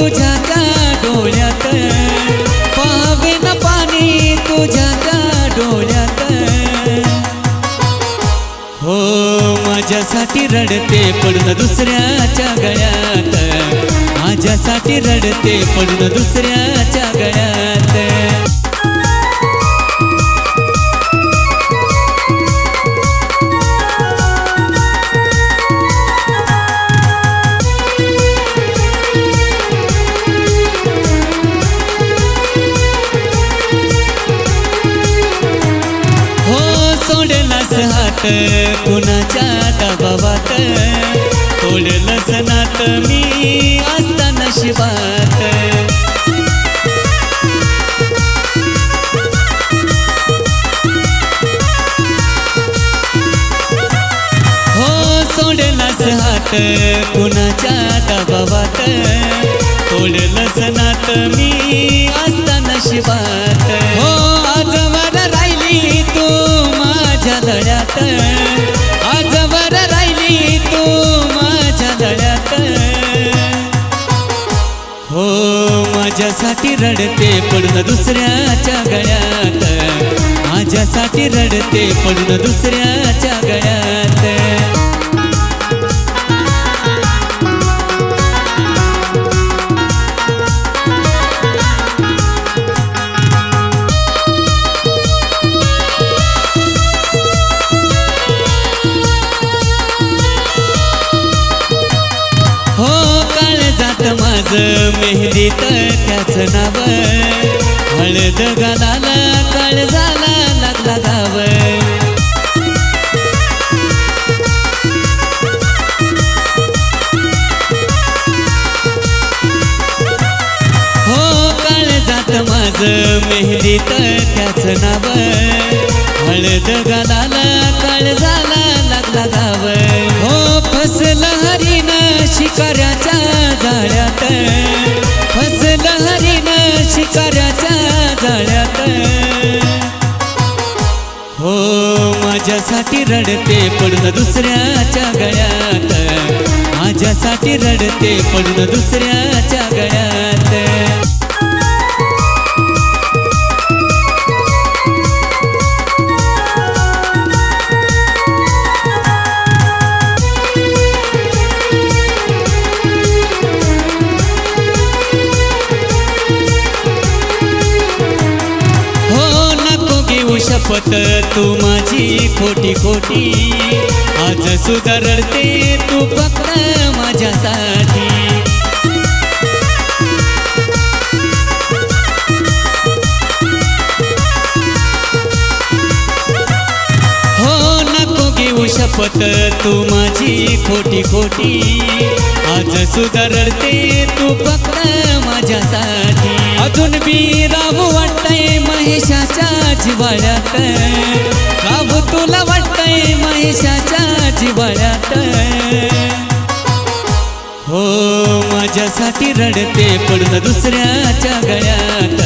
तुझ्या त्या डोळ्यात. पाहावे ना पाणी तुझ्या त्या डोळ्यात. हो माझ्यासाठी रडते पडून दुसऱ्याच्या गळ्यात. माझ्यासाठी रडते पडून दुसऱ्याच्या गळ्यात. सोडलास हात कुणाच्या दबावात. तोडलंस नात मी असताना शिवात हो सोडलास हात कुणाच्या दबावात. तोडलंस नात मी माझ्यासाठी रडते पडून दुसऱ्याच्या गळ्यात. माझ्यासाठी रडते पडून दुसऱ्याच्या गळ्यात. माझ मेहंदीत त्याच नाव. हळद गालाला काळ झाला लागला गाव हो काळ जात माझ मेहंदीत त्याच नाव. हळद गालाला काळ झाला लागला गाव हो फसलं शिकाऱ्याच्या जाळ्यात. फसलं शिकाराच्या शिकाऱ्याच्या जाळ्यात. हो माझ्यासाठी रडते पडलं दुसऱ्याच्या गळ्यात. माझ्यासाठी रडते पडलं दुसऱ्याच्या गळ्यात. शपथ तू माझी खोटी खोटी. आज सुधारते तू फक्त माझ्यासाठी. हो नको घेऊ शपथ तू माझी खोटी खोटी. आज सुधारते तू फक्त माझ्यासाठी. अजून बी राव जिवाळ्यात बाबू तुला वाटतंय महिषाच्या जिवाळ्यात? हो माझ्यासाठी रडते पडून दुसऱ्याच्या गळ्यात.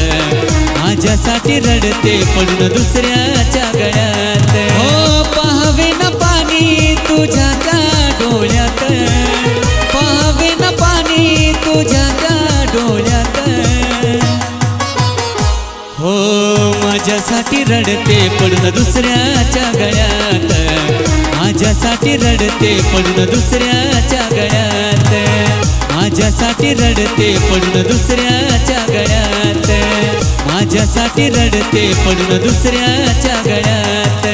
माझ्यासाठी रडते पडून दुसऱ्याच्या गळ्यात. हो पाहावे ना पाणी तुझ्या त्या डोळ्यात. पाहावे ना पाणी तुझ्या माझ्यासाठी रडते पडून दुसऱ्याच्या गळ्यात. माझ्यासाठी रडते पडून दुसऱ्याच्या गळ्यात. माझ्यासाठी रडते पडून दुसऱ्याच्या गळ्यात. माझ्यासाठी रडते पडून दुसऱ्याच्या गळ्यात.